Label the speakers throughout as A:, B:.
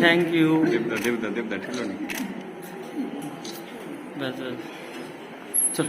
A: Thank you
B: দেবদা দেবদা দেবদা ঠেলো নি।
A: চল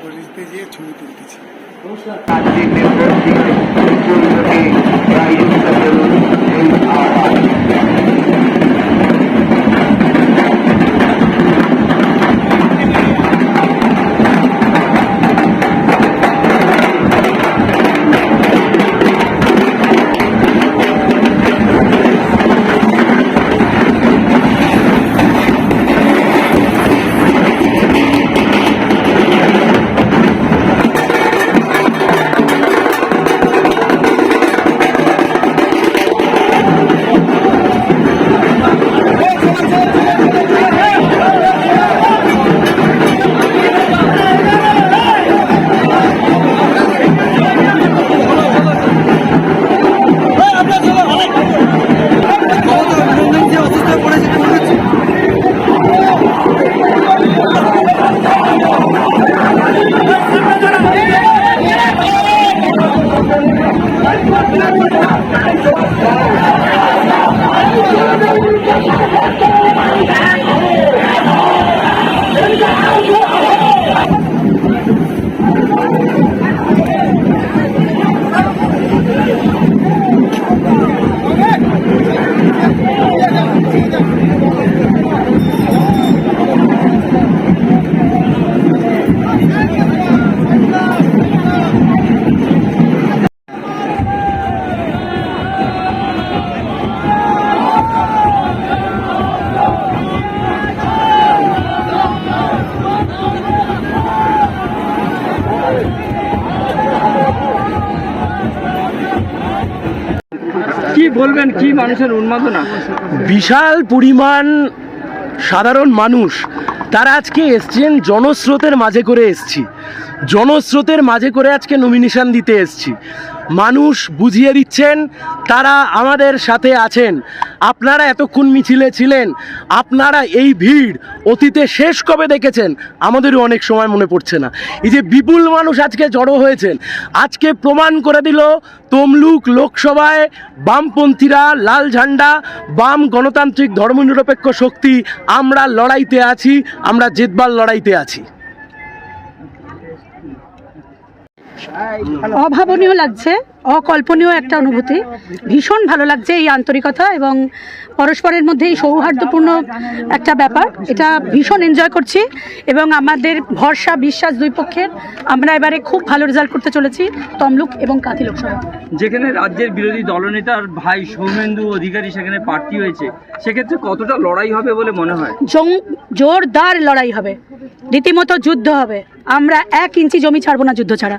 C: পুলিশদের গিয়ে ছবি তুলতেছি
D: রাজ্যের
A: বলবেন কি মানুষের উন্মাদনা?
E: বিশাল পরিমাণ সাধারণ মানুষ, তারা আজকে এসছেন জনস্রোতের মাঝে করে এসছি। জনস্রোতের মাঝে করে আজকে নমিনেশন দিতে এসছি। মানুষ বুঝিয়ে দিচ্ছেন, তারা আমাদের সাথে আছেন। আপনারা এতক্ষণ মিছিলে ছিলেন, আপনারা এই ভিড় অতীতে শেষ কবে দেখেছেন? আমাদেরও অনেক সময় মনে পড়ছে না। এই যে বিপুল মানুষ আজকে জড়ো হয়েছেন, আজকে প্রমাণ করে দিল তমলুক লোকসভায় বামপন্থীরা লাল ঝান্ডা, বাম গণতান্ত্রিক ধর্মনিরপেক্ষ শক্তি, আমরা লড়াইতে আছি, আমরা জেতবার লড়াইতে আছি।
F: অভাবনীয় লাগছে অকল্পনীয় একটা অনুভূতি। ভীষণ ভালো লাগছে এই আন্তরিকতা এবং পরস্পরের মধ্যে এই সৌহার্দ্যপূর্ণ একটা ব্যাপার। এটা ভীষণ এনজয় করছি এবং আমাদের ভরসা বিশ্বাস দুই পক্ষের। আমরা এবারে খুব ভালো রেজাল্ট করতে চলেছি তমলুক এবং কাঁথি লোকসভা।
A: যেখানে রাজ্যের বিরোধী দলনেতার ভাই সৌমেন্দু অধিকারী সেখানে প্রার্থী হয়েছে সেক্ষেত্রে কতটা লড়াই হবে বলে মনে হয়?
F: জোরদার লড়াই হবে। রীতিমতো যুদ্ধ হবে। আমরা এক ইঞ্চি জমি ছাড়বো না যুদ্ধ ছাড়া।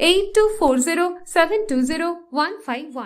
G: 8240